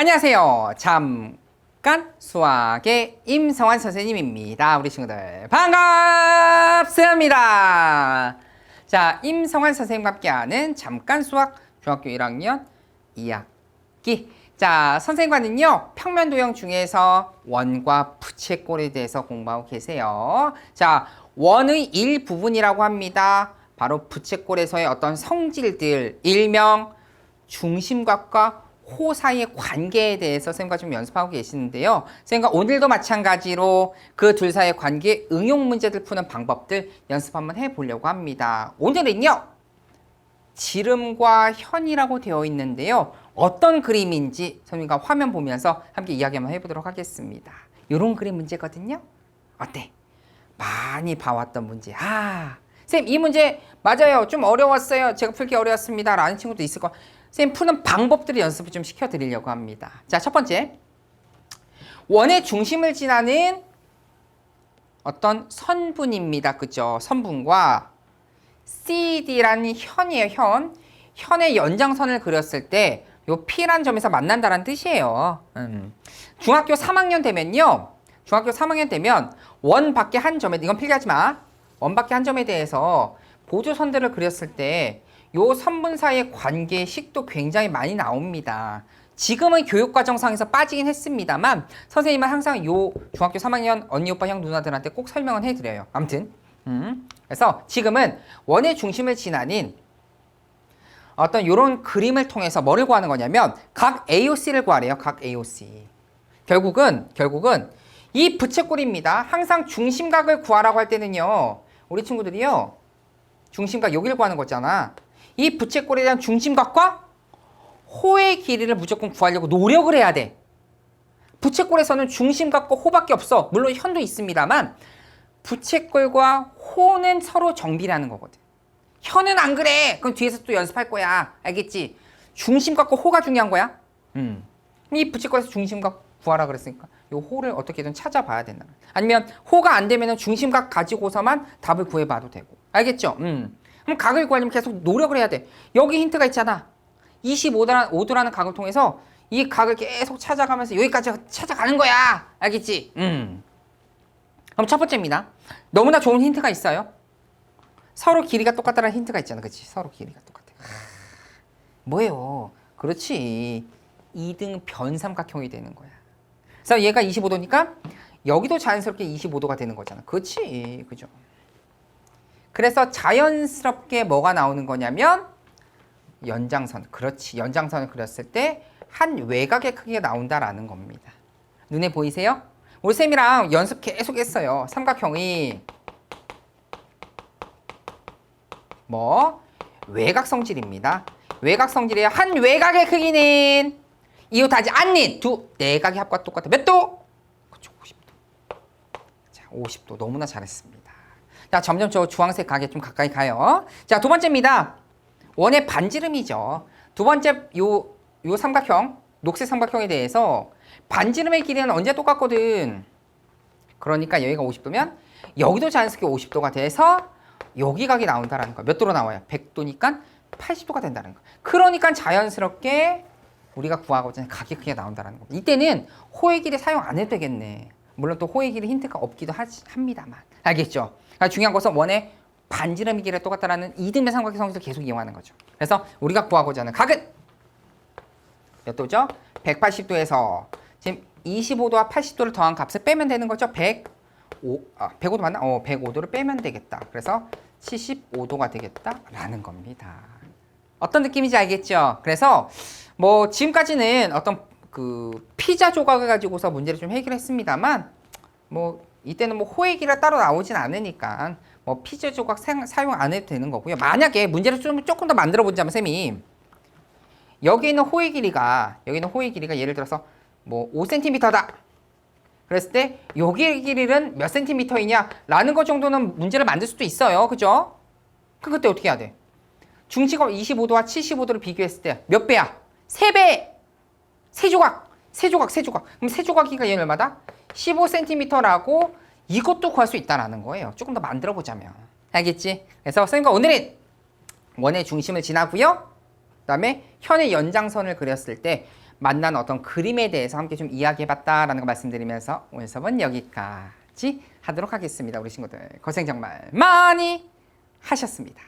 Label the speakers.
Speaker 1: 안녕하세요. 잠깐 수학의 임성환 선생님입니다. 우리 친구들 반갑습니다. 자, 임성환 선생님과 함께하는 잠깐 수학 중학교 1학년 2학기. 자, 선생님과는요 평면 도형 중에서 원과 부채 꼴에 대해서 공부하고 계세요. 자, 원의 일부분이라고 합니다. 바로 부채꼴에서의 어떤 성질들, 일명 중심각과 호 사이의 관계에 대해서 선생님과 좀 연습하고 계시는데요. 선생님과 오늘도 마찬가지로 그 둘 사이의 관계 응용 문제들 푸는 방법들 연습 한번 해보려고 합니다. 오늘은요. 지름과 현이라고 되어 있는데요. 어떤 그림인지 선생님과 화면 보면서 함께 이야기 한번 해보도록 하겠습니다. 이런 그림 문제거든요. 어때? 많이 봐왔던 문제. 아, 쌤, 이 문제 맞아요. 좀 어려웠어요. 제가 풀기 어려웠습니다. 라는 친구도 있을 거 야. 쌤, 푸는 방법들을 연습을 좀 시켜드리려고 합니다. 자, 첫 번째. 원의 중심을 지나는 어떤 선분입니다. 그죠? 선분과 CD라는 현이에요, 현. 현의 연장선을 그렸을 때, 요 P란 점에서 만난다는 뜻이에요. 음. 중학교 3학년 되면요. 중학교 3학년 되면 원 밖에 한 점에, 이건 필기하지 마. 원 밖에 한 점에 대해서 보조선들을 그렸을 때, 요 선분 사이의 관계식도 굉장히 많이 나옵니다. 지금은 교육과정상에서 빠지긴 했습니다만, 선생님은 항상 요 중학교 3학년 언니, 오빠, 형, 누나들한테 꼭 설명은 해드려요. 아무튼. 음. 그래서 지금은 원의 중심을 지나는 어떤 이런 그림을 통해서 뭐를 구하는 거냐면 각 AOC를 구하래요. 각 AOC. 결국은 결국은 이 부채꼴입니다. 항상 중심각을 구하라고 할 때는요. 우리 친구들이요. 중심각 여기를 구하는 거잖아. 이 부채꼴에 대한 중심각과 호의 길이를 무조건 구하려고 노력을 해야 돼. 부채꼴에서는 중심각과 호밖에 없어. 물론 현도 있습니다만 부채꼴과 호는 서로 정비라는 거거든. 현은 안 그래. 그럼 뒤에서 또 연습할 거야. 알겠지? 중심각과 호가 중요한 거야. 음. 이 부채꼴에서 중심각 구하라 그랬으니까 요 호를 어떻게든 찾아봐야 된다. 아니면 호가 안 되면은 중심각 가지고서만 답을 구해봐도 되고. 알겠죠? 음. 그럼 각을 구하려면 계속 노력을 해야 돼. 여기 힌트가 있잖아. 25도라는 5도라는 각을 통해서 이 각을 계속 찾아가면서 여기까지 찾아가는 거야. 알겠지? 음. 그럼 첫 번째입니다. 너무나 좋은 힌트가 있어요. 서로 길이가 똑같다는 힌트가 있잖아. 그치? 서로 길이가 똑같아. 뭐예요? 그렇지. 2등 변삼각형이 되는 거야. 그래서 얘가 25도니까 여기도 자연스럽게 25도가 되는 거잖아. 그렇지. 그죠? 그래서 자연스럽게 뭐가 나오는 거냐면 연장선. 그렇지. 연장선을 그렸을 때 한 외곽의 크기가 나온다라는 겁니다. 눈에 보이세요? 우리 쌤이랑 연습 계속 했어요. 삼각형이 뭐 외곽 성질입니다. 외곽 성질의 한 외곽의 크기는 이웃하지 않는 두 내각의 합과 똑같아. 몇 도? 그렇죠. 50도. 자, 50도 너무나 잘했습니다. 자, 점점 저 주황색 각에 좀 가까이 가요. 자, 두 번째입니다. 원의 반지름이죠. 두 번째 요, 요 삼각형, 녹색 삼각형에 대해서 반지름의 길이는 언제 똑같거든. 그러니까 여기가 50도면 여기도 자연스럽게 50도가 돼서 여기 각이 나온다라는 거. 몇 도로 나와요? 100도니까 80도가 된다는 거. 그러니까 자연스럽게 우리가 구하고자 각이 크게 나온다는 거. 이때는 호의 길이 사용 안 해도 되겠네. 물론 또 호의 길이 힌트가 없기도 하, 합니다만. 알겠죠? 그러니까 중요한 것은 원의 반지름의 길이 똑같다라는 이등변 삼각형 성질을 계속 이용하는 거죠. 그래서 우리가 구하고자 하는 각은 몇 도죠? 180도에서 지금 25도와 80도를 더한 값을 빼면 되는 거죠. 100 5, 아, 105도 맞나? 어, 105도를 빼면 되겠다. 그래서 75도가 되겠다라는 겁니다. 어떤 느낌인지 알겠죠? 그래서 뭐 지금까지는 어떤 그 피자 조각을 가지고서 문제를 좀 해결했습니다만 뭐 이때는 뭐 길이가 따로 나오진 않으니까 뭐 피자 조각 사, 사용 안 해도 되는 거고요. 만약에 문제를 좀 조금 더 만들어 보자면 쌤이 여기 있는 호의 길이가 여기 있는 호의 길이가 예를 들어서 뭐 5cm다. 그랬을 때 여기 길이는 몇 센티미터이냐 라는 것 정도는 문제를 만들 수도 있어요. 그죠? 그 그때 어떻게 해야 돼? 중심각 25도와 75도를 비교했을 때 몇 배야? 세배 세 조각! 세 조각, 세 조각. 그럼 세 조각이가 얘는 얼마다? 15cm라고 이것도 구할 수 있다라는 거예요. 조금 더 만들어 보자면. 알겠지? 그래서 선생님과 오늘은 원의 중심을 지나고요. 그다음에 현의 연장선을 그렸을 때 만난 어떤 그림에 대해서 함께 좀 이야기해 봤다라는 거 말씀드리면서 오늘 수업은 여기까지 하도록 하겠습니다. 우리 친구들 고생 정말 많이 하셨습니다.